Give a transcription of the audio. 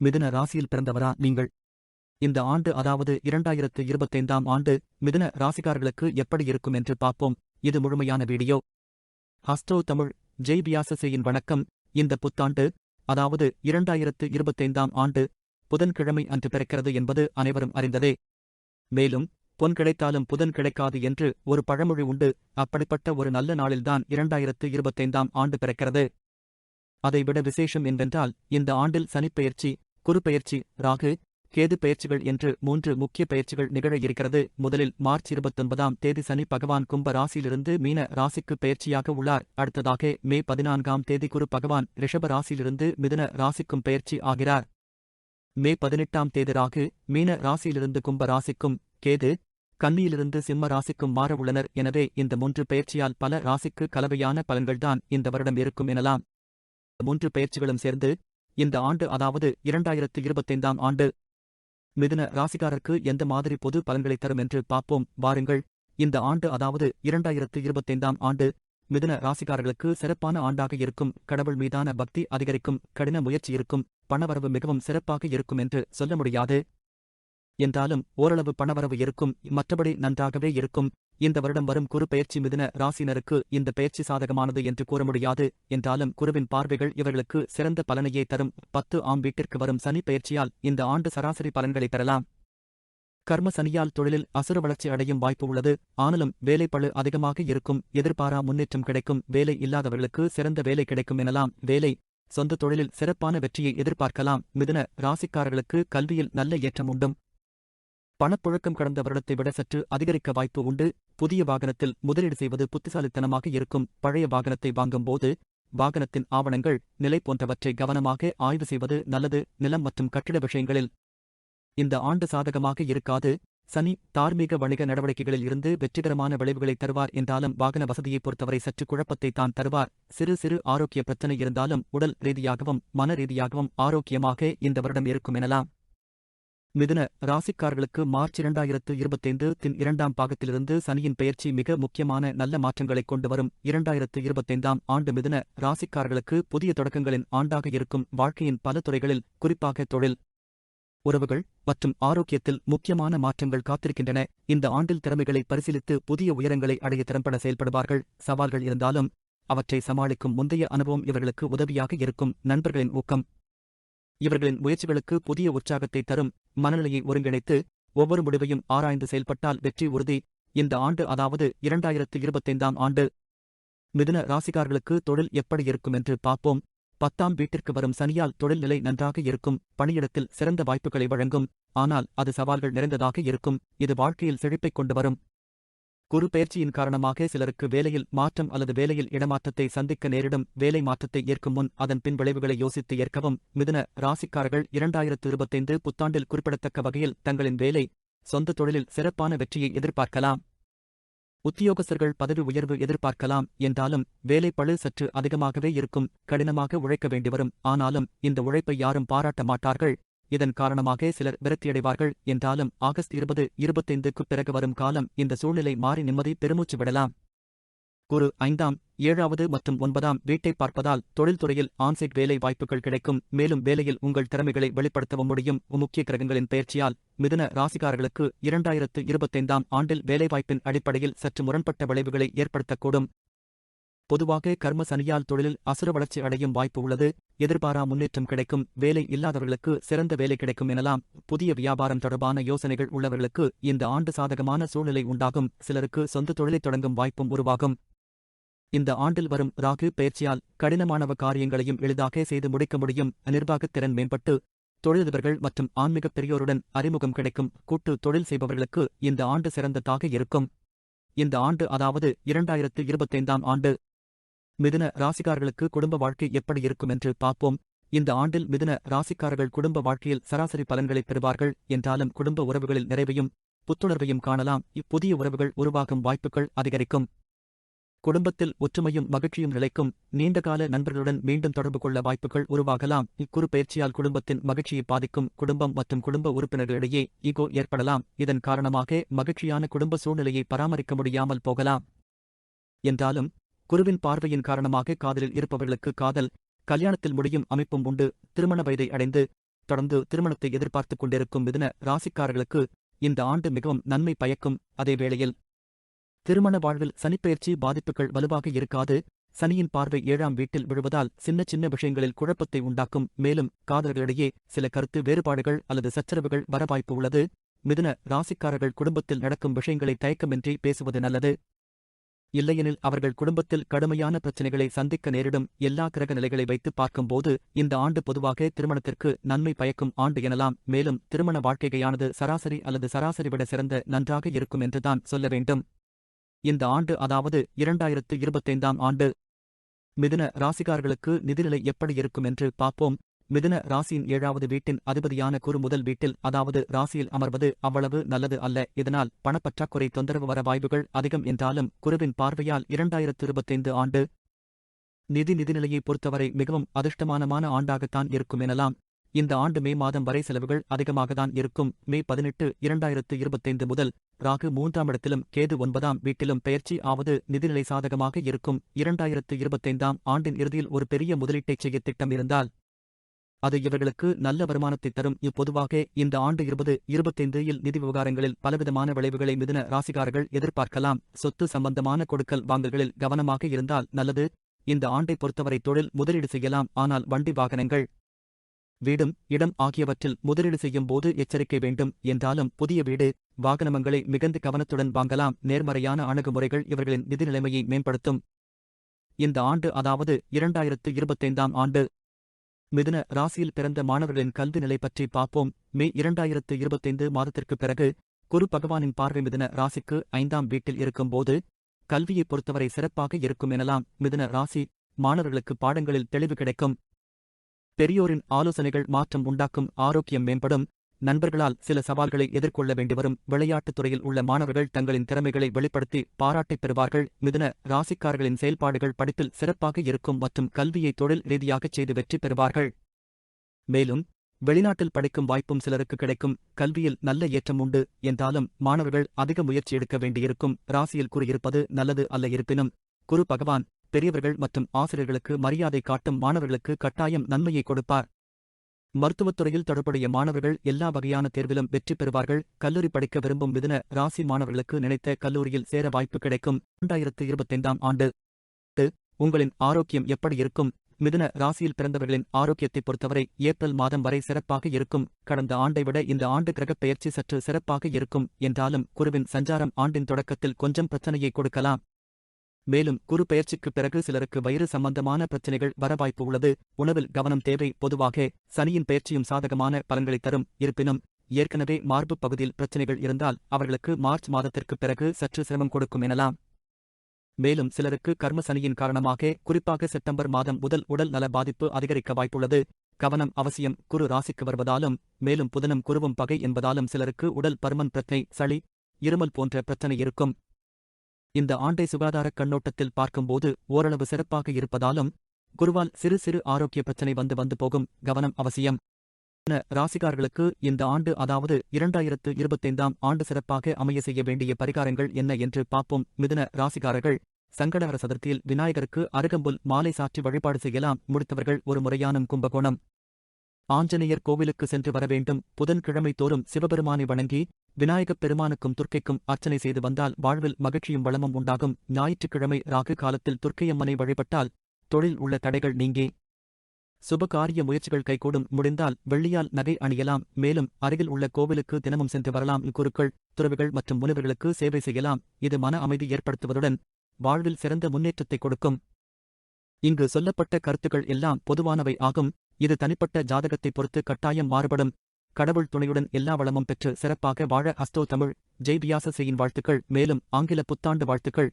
மிதுன ராசியில் பிறந்தவரா நீங்கள்? இந்த ஆண்டு அதாவது இரண்டாயிரத்து இருபத்தைந்தாம் ஆண்டு மிதுன ராசிக்காரர்களுக்கு எப்படி இருக்கும் என்று பார்ப்போம். இது முழுமையான வீடியோ. ஹஸ்டோ தமிழ் ஜெய் பியாசசேயின் வணக்கம். இந்த புத்தாண்டு அதாவது இரண்டாயிரத்து இருபத்தைந்தாம் ஆண்டு புதன்கிழமை அன்று பிறக்கிறது என்பது அனைவரும் அறிந்ததே. மேலும் பொன் கிடைத்தாலும் புதன் கிடைக்காது என்று ஒரு பழமொழி உண்டு. அப்படிப்பட்ட ஒரு நல்ல நாளில்தான் இரண்டாயிரத்து இருபத்தைந்தாம் ஆண்டு பிறக்கிறது. அதைவிட விசேஷம் என்னவென்றால் இந்த ஆண்டில் சனிப்பெயர்ச்சி குரு பயிற்சி ராகு கேது பெயர்ச்சிகள் என்று மூன்று முக்கிய பெயர்ச்சிகள் நிகழ இருக்கிறது. முதலில் மார்ச் இருபத்தொன்பதாம் தேதி சனி பகவான் கும்ப ராசியிலிருந்து மீன ராசிக்கு பெயர்ச்சியாக உள்ளார். அடுத்ததாக மே பதினான்காம் தேதி குரு பகவான் ரிஷப ராசியிலிருந்து மிதுன ராசிக்கும் பெயர்ச்சி ஆகிறார். மே பதினெட்டாம் தேதி ராகு மீன ராசியிலிருந்து கும்ப ராசிக்கும் கேது கன்னியிலிருந்து சிம்ம ராசிக்கும் மாற உள்ளனர். எனவே இந்த மூன்று பெயர்ச்சியால் பல ராசிக்கு கலவையான பலன்கள்தான் இந்த வருடம் இருக்கும் எனலாம். மூன்று பெயர்ச்சிகளும் சேர்ந்து இந்த ஆண்டு அதாவது இரண்டாயிரத்து இருபத்தைந்தாம் ஆண்டு மிதுன ராசிக்காரருக்கு எந்த மாதிரி பொது பலன்களை தரும் என்று பார்ப்போம். வாருங்கள். இந்த ஆண்டு அதாவது இரண்டாயிரத்து இருபத்தைந்தாம் ஆண்டு மிதுன ராசிக்காரர்களுக்கு சிறப்பான ஆண்டாக இருக்கும். கடவுள் மீதான பக்தி அதிகரிக்கும். கடின முயற்சி இருக்கும். பணவரவு மிகவும் சிறப்பாக இருக்கும் என்று சொல்ல முடியாது. என்றாலும் ஓரளவு பணவரவு இருக்கும். மற்றபடி நன்றாகவே இருக்கும். இந்த வருடம் வரும் குரு பெயர்ச்சி மிதுன ராசினருக்கு இந்த பெயர்ச்சி சாதகமானது என்று கூற முடியாது. என்றாலும் குருவின் பார்வைகள் இவர்களுக்கு சிறந்த பலனையே தரும். பத்து ஆம் வீட்டிற்கு வரும் சனி பெயர்ச்சியால் இந்த ஆண்டு சராசரி பலன்களை பெறலாம். கர்ம சனியால் தொழிலில் அசுர வளர்ச்சி அடையும் வாய்ப்பு உள்ளது. ஆனாலும் வேலைப்பழு அதிகமாக இருக்கும். எதிர்பாரா முன்னேற்றம் கிடைக்கும். வேலை இல்லாதவர்களுக்கு சிறந்த வேலை கிடைக்கும் எனலாம். வேலை சொந்த தொழிலில் சிறப்பான வெற்றியை எதிர்பார்க்கலாம். மிதுன ராசிக்காரர்களுக்கு கல்வியில் நல்ல ஏற்றம் உண்டும். பணப்புழக்கம் கடந்த வருடத்தை விட சற்று அதிகரிக்க வாய்ப்பு உண்டு. புதிய வாகனத்தில் முதலீடு செய்வது புத்திசாலித்தனமாக இருக்கும். பழைய வாகனத்தை வாங்கும்போது வாகனத்தின் ஆவணங்கள் நிலை போன்றவற்றை கவனமாக ஆய்வு செய்வது நல்லது. நிலம் மற்றும் கட்டிட விஷயங்களில் இந்த ஆண்டு சாதகமாக இருக்காது. சனி தார்மீக வணிக நடவடிக்கைகளில் இருந்து வெற்றிகரமான விளைவுகளை தருவார் என்றாலும் வாகன வசதியை பொறுத்தவரை சற்று குழப்பத்தை தான் தருவார். சிறு சிறு ஆரோக்கிய பிரச்சனை இருந்தாலும் உடல் ரீதியாகவும் மன ரீதியாகவும் ஆரோக்கியமாக இந்த வருடம் இருக்கும் எனலாம். மிதுன ராசிக்காரர்களுக்கு மார்ச் இரண்டாயிரத்து இருபத்தைந்து தின் இரண்டாம் பாகத்திலிருந்து சனியின் பெயர்ச்சி மிக முக்கியமான நல்ல மாற்றங்களைக் கொண்டு வரும். இரண்டாயிரத்து இருபத்தைந்தாம் ஆண்டு மிதுன ராசிக்காரர்களுக்கு புதிய தொடக்கங்களின் ஆண்டாக இருக்கும் வாழ்க்கையின் பல துறைகளில் குறிப்பாக தொழில் உறவுகள் மற்றும் ஆரோக்கியத்தில் முக்கியமான மாற்றங்கள் காத்திருக்கின்றன. இந்த ஆண்டில் திறமைகளை பரிசீலித்து புதிய உயரங்களை அடைய திறம்பட செயல்படுவார்கள். சவால்கள் இருந்தாலும் அவற்றை சமாளிக்கும் முந்தைய அனுபவம் இவர்களுக்கு உதவியாக இருக்கும். நண்பர்களின் ஊக்கம் இவர்களின் முயற்சிகளுக்கு புதிய உற்சாகத்தை தரும் மனநிலையை ஒருங்கிணைத்து ஒவ்வொரு முடிவையும் ஆராய்ந்து செயல்பட்டால் வெற்றி உறுதி. இந்த ஆண்டு அதாவது இரண்டாயிரத்து இருபத்தைந்தாம் ஆண்டு மிதுன ராசிகார்களுக்கு தொழில் எப்படி இருக்கும் என்று பார்ப்போம். பத்தாம் வீட்டிற்கு வரும் சனியால் தொழில்நிலை நன்றாக இருக்கும் பணியிடத்தில் சிறந்த வாய்ப்புகளை வழங்கும் ஆனால் அது சவால்கள் நிறைந்ததாக இருக்கும். இது வாழ்க்கையில் செழிப்பைக் கொண்டு வரும். குறுபெயர்ச்சியின் காரணமாக சிலருக்கு வேலையில் மாற்றம் அல்லது வேலையில் இடமாற்றத்தை சந்திக்க நேரிடும். வேலை மாற்றத்தை ஏற்கும் முன் அதன் பின் விளைவுகளை யோசித்து ஏற்கவும். மிதுன ராசிக்காரர்கள் இரண்டாயிரத்து இருபத்தைந்து புத்தாண்டில் குறிப்பிடத்தக்க வகையில் தங்களின் வேலை சொந்த தொழிலில் சிறப்பான வெற்றியை எதிர்பார்க்கலாம். உத்தியோகஸ்தர்கள் பதவி உயர்வு எதிர்பார்க்கலாம் என்றாலும் வேலைப்பழு சற்று அதிகமாகவே இருக்கும். கடினமாக உழைக்க வேண்டிவரும். ஆனாலும் இந்த உழைப்பை யாரும் பாராட்ட மாட்டார்கள். இதன் காரணமாக சிலர் விரக்தியடைவார்கள். என்றாலும் ஆகஸ்ட் இருபது இருபத்தைந்துக்கு பிறகு வரும் காலம் இந்த சூழ்நிலை மாறி நிம்மதி பெருமூச்சு விடலாம். குரு ஐந்தாம் ஏழாவது மற்றும் ஒன்பதாம் வீட்டை பார்ப்பதால் தொழில்துறையில் ஆன்சைட் வேலை வாய்ப்புகள் கிடைக்கும். மேலும் வேலையில் உங்கள் திறமைகளை வெளிப்படுத்தவும் முடியும். முக்கிய கிரகங்களின் பயிற்சியால் மிதுன ராசிகாரர்களுக்கு இரண்டாயிரத்து இருபத்தைந்தாம் ஆண்டில் வேலைவாய்ப்பின் அடிப்படையில் சற்று முரண்பட்ட விளைவுகளை ஏற்படுத்தக்கூடும். பொதுவாக கர்ம சனியால் தொழிலில் அசுர வளர்ச்சி அடையும் வாய்ப்பு உள்ளது. எதிர்பாரா முன்னேற்றம் கிடைக்கும் வேலை இல்லாதவர்களுக்கு சிறந்த வேலை கிடைக்கும் எனலாம் புதிய வியாபாரம் தொடர்பான யோசனைகள் உள்ளவர்களுக்கு இந்த ஆண்டு சாதகமான சூழ்நிலை உண்டாகும் சிலருக்கு சொந்த தொழிலை தொடங்கும் வாய்ப்பும் உருவாகும். இந்த ஆண்டில் வரும் ராகு பயிற்சியால் கடினமானவ காரியங்களையும் எளிதாக செய்து முடிக்க முடியும் நிர்வாகத் திறன் மேம்பட்டு தொழிலதிபர்கள் மற்றும் ஆன்மீக பெரியோருடன் அறிமுகம் கிடைக்கும் கூட்டு தொழில் செய்பவர்களுக்கு இந்த ஆண்டு சிறந்ததாக இருக்கும். இந்த ஆண்டு அதாவது இரண்டாயிரத்து இருபத்தைந்தாம் ஆண்டு மிதுன ராசிக்காரர்களுக்கு குடும்ப வாழ்க்கை எப்படி இருக்கும் என்று பார்ப்போம். இந்த ஆண்டில் மிதுன ராசிக்காரர்கள் குடும்ப வாழ்க்கையில் சராசரி பலன்களை பெறுவார்கள் என்றாலும் குடும்ப உறவுகளில் நிறைவையும் புத்துணர்வையும் காணலாம். இப்புதிய உறவுகள் உருவாகும் வாய்ப்புகள் அதிகரிக்கும். குடும்பத்தில் ஒற்றுமையும் மகிழ்ச்சியும் நிலைக்கும். நீண்டகால நண்பர்களுடன் மீண்டும் தொடர்பு கொள்ள வாய்ப்புகள் உருவாகலாம். இக்குறு பயிற்சியால் குடும்பத்தின் மகிழ்ச்சியை பாதிக்கும் குடும்பம் மற்றும் குடும்ப உறுப்பினர்களிடையே ஈகோ ஏற்படலாம். இதன் காரணமாக மகிழ்ச்சியான குடும்ப சூழ்நிலையை பராமரிக்க முடியாமல் போகலாம். என்றாலும் குருவின் பார்வையின் காரணமாக காதலில் இருப்பவர்களுக்கு காதல் கல்யாணத்தில் முடியும் அமைப்பும் உண்டு. திருமண வயதை அடைந்து தொடர்ந்து திருமணத்தை எதிர்பார்த்துக் கொண்டிருக்கும் மிதுன ராசிக்காரர்களுக்கு இந்த ஆண்டு மிகவும் நன்மை பயக்கும். அதே வேளையில் திருமண வாழ்வில் சனிப்பெயர்ச்சி பாதிப்புகள் வலுவாக இருக்காது. சனியின் பார்வை ஏழாம் வீட்டில் விழுவதால் சின்ன சின்ன விஷயங்களில் குழப்பத்தை உண்டாக்கும். மேலும் காதலர்களிடையே சில கருத்து வேறுபாடுகள் அல்லது சச்சரவுகள் வர வாய்ப்பு உள்ளது. மிதுன ராசிக்காரர்கள் குடும்பத்தில் நடக்கும் விஷயங்களை தயக்கமின்றி பேசுவது நல்லது. இல்லையெனில் அவர்கள் குடும்பத்தில் கடுமையான பிரச்சினைகளை சந்திக்க நேரிடும் எல்லா கிரக நிலைகளை வைத்து பார்க்கும்போது இந்த ஆண்டு பொதுவாக திருமணத்திற்கு நன்மை பயக்கும் ஆண்டு எனலாம். மேலும் திருமண வாழ்க்கையானது சராசரி அல்லது சராசரி விட சிறந்த நன்றாக இருக்கும் என்றுதான் சொல்ல வேண்டும். இந்த ஆண்டு அதாவது இரண்டாயிரத்து இருபத்தைந்தாம் ஆண்டு மிதுன ராசிகார்களுக்கு நிதிநிலை எப்படி இருக்கும் என்று பார்ப்போம். மிதுன ராசியின் ஏழாவது வீட்டின் அதிபதியான குறு முதல் வீட்டில் அதாவது ராசியில் அமர்வது அவ்வளவு நல்லது அல்ல. இதனால் பணப்பற்றாக்குறை தொந்தரவு வர வாய்ப்புகள் அதிகம் என்றாலும் குருவின் பார்வையால் இரண்டாயிரத்து இருபத்தைந்து ஆண்டு நிதி நிதிநிலையை பொறுத்தவரை மிகவும் அதிர்ஷ்டமானமான ஆண்டாகத்தான் இருக்கும் எனலாம். இந்த ஆண்டு மே மாதம் வரை செலவுகள் அதிகமாகத்தான் இருக்கும். மே பதினெட்டு இரண்டாயிரத்து இருபத்தைந்து முதல் ராகு மூன்றாம் இடத்திலும் கேது ஒன்பதாம் வீட்டிலும் பெயர்ச்சி ஆவது நிதிநிலை சாதகமாக இருக்கும். இரண்டாயிரத்து இருபத்தைந்தாம் ஆண்டின் இறுதியில் ஒரு பெரிய முதலீட்டைச் செய்ய திட்டம் இருந்தால் அது இவர்களுக்கு நல்ல வருமானத்தை தரும். இப்பொதுவாக இந்த ஆண்டு இருபது இருபத்தைந்து இல் நிதி விவகாரங்களில் பலவிதமான விளைவுகளை மிதுன ராசிகாரர்கள் எதிர்பார்க்கலாம். சொத்து சம்பந்தமான கொடுக்கல் வாங்கல்களில் கவனமாக இருந்தால் நல்லது. இந்த ஆண்டை பொறுத்தவரை தொழில் முதலீடு செய்யலாம். ஆனால் வண்டி வாகனங்கள் வீடும் இடம் ஆகியவற்றில் முதலீடு செய்யும் போது எச்சரிக்கை வேண்டும். என்றாலும் புதிய வீடு வாகனமங்களை மிகுந்த கவனத்துடன் வாங்கலாம். நேர்மறையான அணுகுமுறைகள் இவர்களின் நிதி நிலைமையை மேம்படுத்தும். இந்த ஆண்டு அதாவது இரண்டாயிரத்து இருபத்தைந்தாம் ஆண்டு மிதுன ராசியில் பிறந்த மாணவர்களின் கல்வி நிலை பற்றி பார்ப்போம். மே இரண்டாயிரத்து இருபத்தைந்து மாதத்திற்குப் பிறகு குரு பகவானின் பார்வை மிதுன ராசிக்கு ஐந்தாம் வீட்டில் இருக்கும்போது கல்வியைப் பொறுத்தவரை சிறப்பாக இருக்கும் எனலாம் மிதுன ராசி மாணவர்களுக்கு பாடங்களில் தெளிவு கிடைக்கும். பெரியோரின் ஆலோசனைகள் மாற்றம் உண்டாக்கும் ஆரோக்கியம் மேம்படும் நண்பர்களால் சில சவால்களை எதிர்கொள்ள வேண்டிவரும். விளையாட்டுத் துறையில் உள்ள மாணவர்கள் தங்களின் திறமைகளை வெளிப்படுத்தி பாராட்டைப் பெறுவார்கள். மிதுன ராசிக்காரர்களின் செயல்பாடுகள் படிப்பில் சிறப்பாக இருக்கும் மற்றும் கல்வியை தொழில் ரீதியாகச் செய்து வெற்றி பெறுவார்கள். மேலும் வெளிநாட்டில் படிக்கும் வாய்ப்பும் சிலருக்கு கிடைக்கும். கல்வியில் நல்ல ஏற்றம் உண்டு. என்றாலும் மாணவர்கள் அதிக முயற்சி எடுக்க வேண்டியிருக்கும். ராசியில் கூறியிருப்பது நல்லது அல்ல இருப்பினும் குரு பகவான் பெரியவர்கள் மற்றும் ஆசிரியர்களுக்கு மரியாதை காட்டும் மாணவர்களுக்கு கட்டாயம் நன்மையை கொடுப்பார். மருத்துவத்துறையில் தொடர்புடைய மாணவர்கள் எல்லா வகையான தேர்விலும் வெற்றி பெறுவார்கள். கல்லூரி படிக்க விரும்பும் மிதன ராசி மாணவர்களுக்கு நினைத்த கல்லூரியில் சேர வாய்ப்பு கிடைக்கும். இரண்டாயிரத்து இருபத்தைந்தாம் ஆண்டு. உங்களின் ஆரோக்கியம் எப்படி இருக்கும்? மிதுன ராசியில் பிறந்தவர்களின் ஆரோக்கியத்தை பொறுத்தவரை ஏப்ரல் மாதம் வரை சிறப்பாக இருக்கும். கடந்த ஆண்டை விட இந்த ஆண்டு கிரகப் பெயர்ச்சி சற்று சிறப்பாக இருக்கும். என்றாலும் குருவின் சஞ்சாரம் ஆண்டின் தொடக்கத்தில் கொஞ்சம் பிரச்சனையை கொடுக்கலாம். மேலும் குரு பெயர்ச்சிக்குப் பிறகு சிலருக்கு வயிறு சம்பந்தமான பிரச்சனைகள் வர வாய்ப்பு உள்ளது. உணவில் கவனம் தேவை. பொதுவாக சனியின் பெயர்ச்சியும் சாதகமான பலன்களை தரும். இருப்பினும் ஏற்கனவே மார்பு பகுதியில் பிரச்சனைகள் இருந்தால் அவர்களுக்கு மார்ச் மாதத்திற்குப் பிறகு சற்று சிரமம் கொடுக்கும் எனலாம். மேலும் சிலருக்கு கர்ம சனியின் காரணமாக குறிப்பாக செப்டம்பர் மாதம் முதல் உடல் நல பாதிப்பு அதிகரிக்க வாய்ப்புள்ளது. கவனம் அவசியம். குரு ராசிக்கு வருவதாலும் மேலும் புதனம் குருவும் பகை என்பதாலும் சிலருக்கு உடல் பருமன் பிரச்சனை சளி இருமல் போன்ற பிரச்சனை இருக்கும். இந்த ஆண்டை சுகாதாரக் கண்ணோட்டத்தில் பார்க்கும்போது ஓரளவு சிறப்பாக இருப்பதாலும் குருவால் சிறு சிறு ஆரோக்கிய பிரச்சனை வந்து வந்து போகும் கவனம் அவசியம். ராசிகார்களுக்கு இந்த ஆண்டு அதாவது இரண்டாயிரத்து இருபத்தைந்தாம் ஆண்டு சிறப்பாக அமைய செய்ய வேண்டிய பரிகாரங்கள் என்ன என்று பார்ப்போம். மிதுன ராசிகாரர்கள் சங்கடகர சதுர்த்தியில் விநாயகருக்கு அருகம்புல் மாலை சாற்றி வழிபாடு செய்யலாம். முடித்தவர்கள் ஒரு முறையான கும்பகோணம். ஆஞ்சநேயர் கோவிலுக்கு சென்று வர வேண்டும். புதன்கிழமை தோறும் சிவபெருமானை வணங்கி விநாயகப் பெருமானுக்கும் துர்க்கைக்கும் அர்ச்சனை செய்து வந்தால் வாழ்வில் மகிழ்ச்சியும் வளமும் உண்டாகும். ஞாயிற்றுக்கிழமை ராகு காலத்தில் துர்க்கையம்மனை வழிபட்டால் தொழில் உள்ள தடைகள் நீங்கி சுபகாரிய முயற்சிகள் கைகூடும். முடிந்தால் வெள்ளியால் நகை அணியலாம். மேலும் அருகில் உள்ள கோவிலுக்கு தினமும் சென்று வரலாம். குருக்கள் துறவிகள் மற்றும் முனிவர்களுக்கு சேவை செய்யலாம். இது மன அமைதி ஏற்படுத்துவதுடன் வாழ்வில் சிறந்த முன்னேற்றத்தை கொடுக்கும். இங்கு சொல்லப்பட்ட கருத்துக்கள் எல்லாம் பொதுவானவை ஆகும். இது தனிப்பட்ட ஜாதகத்தை பொறுத்து கட்டாயம் மாறுபடும். கடவுள் துணையுடன் எல்லா வளமும் பெற்று சிறப்பாக வாழ அஸ்தோ தமிழ். ஜெய்பியாச செய்யின் வாழ்த்துக்கள். மேலும் ஆங்கில புத்தாண்டு வாழ்த்துக்கள்.